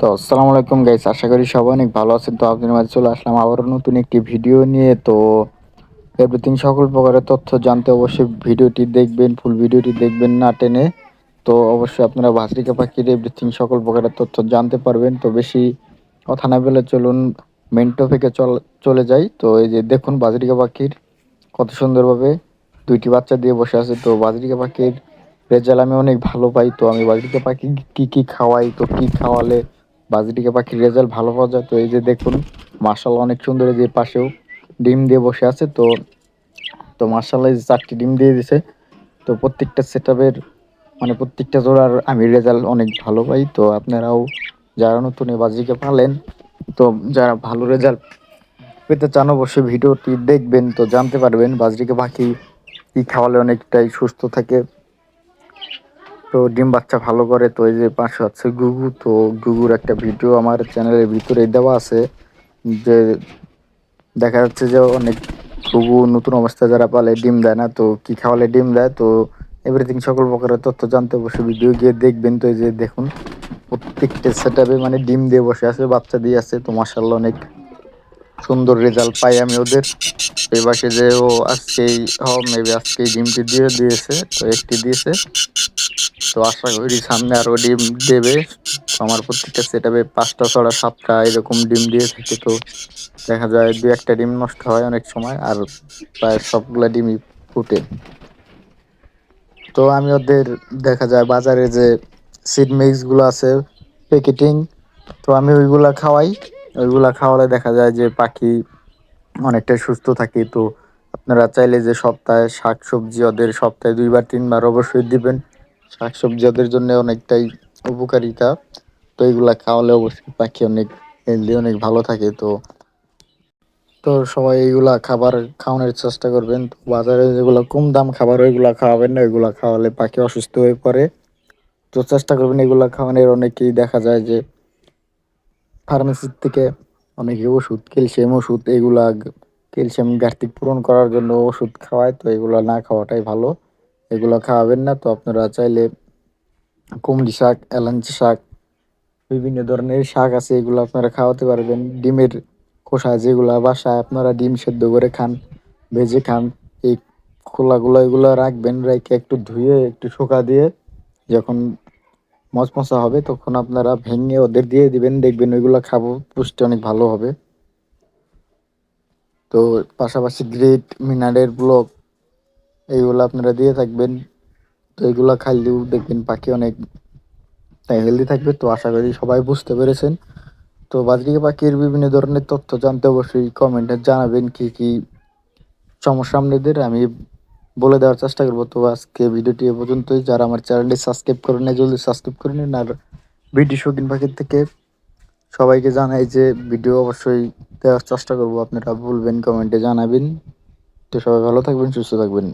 তো আসসালামু আলাইকুম গাইস আশা করি সবাই অনেক ভালো আছেন। তো আপনাদের মাঝে চলে আসলাম আবারও নতুন একটি ভিডিও নিয়ে। তো এভরিথিং সকল প্রকারের তথ্য জানতে অবশ্যই ভিডিওটি দেখবেন ফুল ভিডিওটি দেখবেন না টেনে। তো অবশ্যই আপনারা ভাসরিকা পাখির এভরিথিং সকল প্রকারের তথ্য জানতে পারবেন। তো বেশি কথা না বলে চলুন মেন টপিকে চল যাই। তো এই যে দেখুন বাজরিকা পাখির কত সুন্দরভাবে দুইটি বাচ্চা দিয়ে বসে আছে। তো বাজরিকা পাখির রেজাল্ট আমি অনেক ভালো পাই। তো আমি বাজরিকা পাখি কী কী খাওয়াই, তো কী খাওয়ালে বাজরিকা পাখির রেজাল্ট ভালো পাওয়া যায়। তো এই যে দেখুন মার্শাল অনেক সুন্দর যে পাশেও ডিম দিয়ে বসে আছে। তো তো মার্শাল্লাহ এই যে চারটি ডিম দিয়ে দিছে। তো প্রত্যেকটা সেট মানে প্রত্যেকটা জোড়ার আমি রেজাল্ট অনেক ভালো পাই। তো আপনারাও যারা নতুন এই বাজরিকা পালেন, তো যারা ভালো রেজাল্ট পেতে চান অবশ্যই ভিডিওটি দেখবেন। তো জানতে পারবেন বাজরিকা পাখি কী খাওয়ালে অনেকটাই সুস্থ থাকে। তো ডিম বাচ্চা ভালো করে তো এই যে পাশে আছে গুগু, তো গুগুর একটা ভিডিও আমার চ্যানেলের ভিতরে দেওয়া আছে যে দেখা যাচ্ছে যে অনেক গুগু নতুন অবস্থায় যারা পালে ডিম দেয় না, তো কি খাওয়ালে ডিম দেয়? তো এভরিথিং সকল প্রকারের তথ্য জানতে অবশ্যই ভিডিও গিয়ে দেখবেন। তো এই যে দেখুন, প্রত্যেকটা সেট মানে ডিম দিয়ে বসে আছে, বাচ্চা দিয়ে আছে, তো মাসাল্লাহ অনেক সুন্দর রেজাল্ট পাই আমি ওদের। এই পাশে যে ও আজকেই মেবি আজকেই ডিমটি দিয়ে দিয়েছে, তো একটি দিয়েছে। তো আশা করি সামনে আরও ডিম দেবে। আমার প্রত্যেকটা সেটাবে পাঁচটা ছড়া সাতটা এরকম ডিম দিয়ে থাকে। তো দেখা যায় দু একটা ডিম নষ্ট হয় অনেক সময়, আর প্রায় সবগুলা ডিমই ফুটে। তো আমি ওদের দেখা যায় বাজারে যে সিড মিক্সগুলো আছে প্যাকেটিং তো আমি ওইগুলা খাওয়াই। ওইগুলা খাওয়ালে দেখা যায় যে পাখি অনেকটাই সুস্থ থাকে। তো আপনারা চাইলে যে সপ্তাহে শাক সবজি ওদের সপ্তাহে দুইবার, তিনবার অবশ্যই দিবেন। শাক সবজি ওদের জন্য অনেকটাই উপকারিতা। তো এইগুলা খাওয়ালে অবশ্যই পাখি অনেক হেলদি অনেক ভালো থাকে। তো তো সবাই এইগুলা খাবার খাওয়ানোর চেষ্টা করবেন। তো বাজারে যেগুলো কম দাম খাবার, ওইগুলা খাওয়াবেন না। ওইগুলা খাওয়ালে পাখি অসুস্থ হয়ে পড়ে। তো চেষ্টা করবেন এগুলা খাওয়ানোর। অনেকেই দেখা যায় যে ফার্মেসির থেকে অনেকে ওষুধ ক্যালসিয়াম ওষুধ, এগুলা ক্যালসিয়াম ঘাটতি পূরণ করার জন্য ওষুধ খাওয়ায়, তো এগুলো না খাওয়াটাই ভালো। এগুলো খাওয়াবেন না, তো আপনারা চাইলে কুমড়ি শাক এলাঞ্চি শাক, বিভিন্ন ধরনের শাক আছে, এগুলো আপনারা খাওয়াতে পারবেন। ডিমের খোসা যেগুলো বাসায় আপনারা ডিম সেদ্ধ করে খান, ভেজে খান, এই খোলাগুলো এগুলো রাখবেন, রেখে একটু ধুয়ে, একটু শোকা দিয়ে যখন মচমচা হবে, তখন আপনারা ভেঙে ওদের দিয়ে দিবেন, দেখবেন ওইগুলো খাব, পুষ্টি অনেক ভালো হবে। তো পাশাপাশি গ্রেট মিনারের ব্লক, এইগুলো আপনারা দিয়ে থাকবেন। তো এইগুলো খাইলেও দেখবেন পাখি অনেক তাই হেলদি থাকবে। তো আশা করি সবাই বুঝতে পেরেছেন। তো বাজরিকা পাখির বিভিন্ন ধরনের তথ্য জানতে অবশ্যই কমেন্টে জানাবেন, কি কি সমস্যা আপনাদের, আমি বলে দেওয়ার চেষ্টা করব। তো আজকে ভিডিওটি এ পর্যন্তই। যারা আমার চ্যানেলটি সাবস্ক্রাইব করে নেয় জলদি সাবস্ক্রাইব করে নিন। আর ভিডিও শৌখিন পাখির থেকে সবাইকে জানাই যে ভিডিও অবশ্যই দেওয়ার চেষ্টা করব। আপনারা বলবেন কমেন্টে জানাবেন। তো সবাই ভালো থাকবেন, সুস্থ থাকবেন।